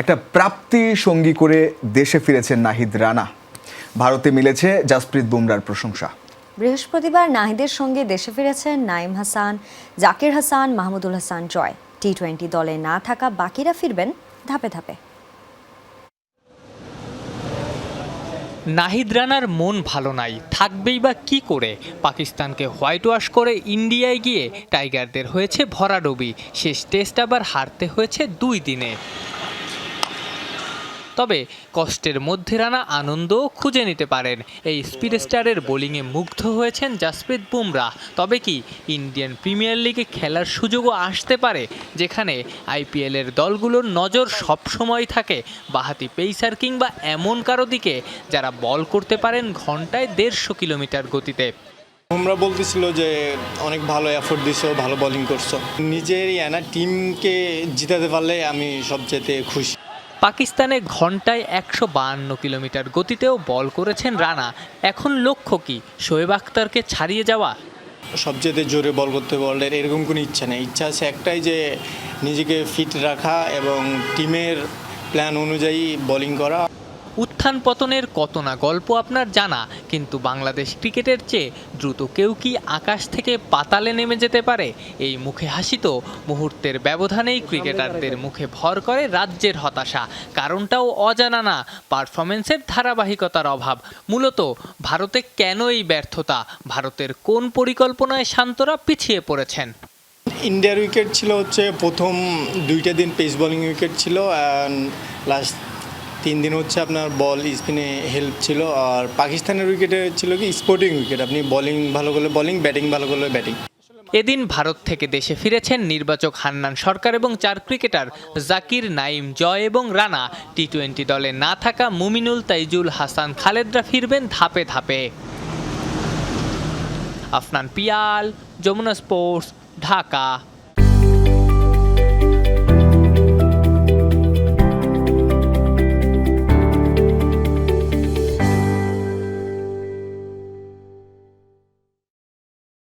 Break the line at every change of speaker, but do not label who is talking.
একটা প্রাপ্তি সঙ্গী করে দেশে ফিরেছেন নাহিদ রানা। ভারতে মিলেছে জাসপ্রীত বুমরার প্রশংসা।
বৃহস্পতিবার নাহিদের সঙ্গে দেশে ফিরেছেন নাইম হাসান জাকির হাসান মাহমুদুল হাসান জয়। টি টোয়েন্টি দলে না থাকা বাকিরা ফিরবেন ধাপে ধাপে।
নাহিদ রানার মন ভালো নাই থাকবেই বা কি করে? পাকিস্তানকে হোয়াইট ওয়াশ করে ইন্ডিয়ায় গিয়ে টাইগারদের হয়েছে ভরাডুবি শেষ টেস্ট আবার হারতে হয়েছে দুই দিনে। তবে কষ্টের মধ্যে রানা আনন্দও খুঁজে নিতে পারেন। এই স্পিড স্টারের বোলিংয়ে মুগ্ধ হয়েছেন জাসপ্রীত বুমরাহ তবে কি ইন্ডিয়ান প্রিমিয়ার লিগে খেলার সুযোগও আসতে পারে, যেখানে আইপিএলের দলগুলোর নজর সবসময় থাকে বাহাতি পেসার কিংবা এমন কারও দিকে, যারা বল করতে পারেন ঘন্টায় দেড়শো কিলোমিটার গতিতে।
তোমরা বলতেছিল যে, অনেক ভালো এফোর্ট দিছো, ভালো বোলিং করছ। নিজের ইয়ানা টিমকে জিতাতে পারলে আমি সবচেয়ে খুশি।
পাকিস্তানে ঘন্টায় একশো বাহান্ন কিলোমিটার গতিতেও বল করেছেন রানা। এখন লক্ষ্য কি? শোয়েব আখতারকে ছাড়িয়ে যাওয়া?
সবচেয়ে জোরে বল করতে বলের এরকম কোনো ইচ্ছা নেই। ইচ্ছা আছে একটাই যে নিজেকে ফিট রাখা এবং টিমের প্ল্যান অনুযায়ী বোলিং করা।
উত্থান পতনের কত না গল্প আপনার জানা, কিন্তু বাংলাদেশ ক্রিকেটের চেয়ে দ্রুত কেউ কি আকাশ থেকে পাতালে নেমে যেতে পারে? এই মুখে হাসিত মুহূর্তের ব্যবধানেই ক্রিকেটারদের মুখে ভর করে রাজ্যের হতাশা। কারণটাও অজানা না, পারফরমেন্সের ধারাবাহিকতার অভাব। মূলত ভারতে কেন এই ব্যর্থতা? ভারতের কোন পরিকল্পনায় শান্তরা পিছিয়ে পড়েছেন?
ইন্ডিয়ার উইকেট ছিল হচ্ছে প্রথম দুইটা দিন পেস বোলিং উইকেট ছিল লাস্ট তিন দিন হচ্ছে আপনার বল স্পিনে হেল্প ছিল আর পাকিস্তানের উইকেটে ছিল কি স্পোর্টিং উইকেট আপনি বোলিং ভালো করলে বলিং ব্যাটিং ভালো করলে ব্যাটিং
এদিন ভারত থেকে দেশে ফিরেছেন নির্বাচক হান্নান সরকার এবং চার ক্রিকেটার জাকির নাইম জয় এবং রানা। টি টোয়েন্টি দলে না থাকা মুমিনুল, তাইজুল হাসান, খালেদরা ফিরবেন ধাপে ধাপে। আফনান পিয়াল, যমুনা স্পোর্টস ঢাকা।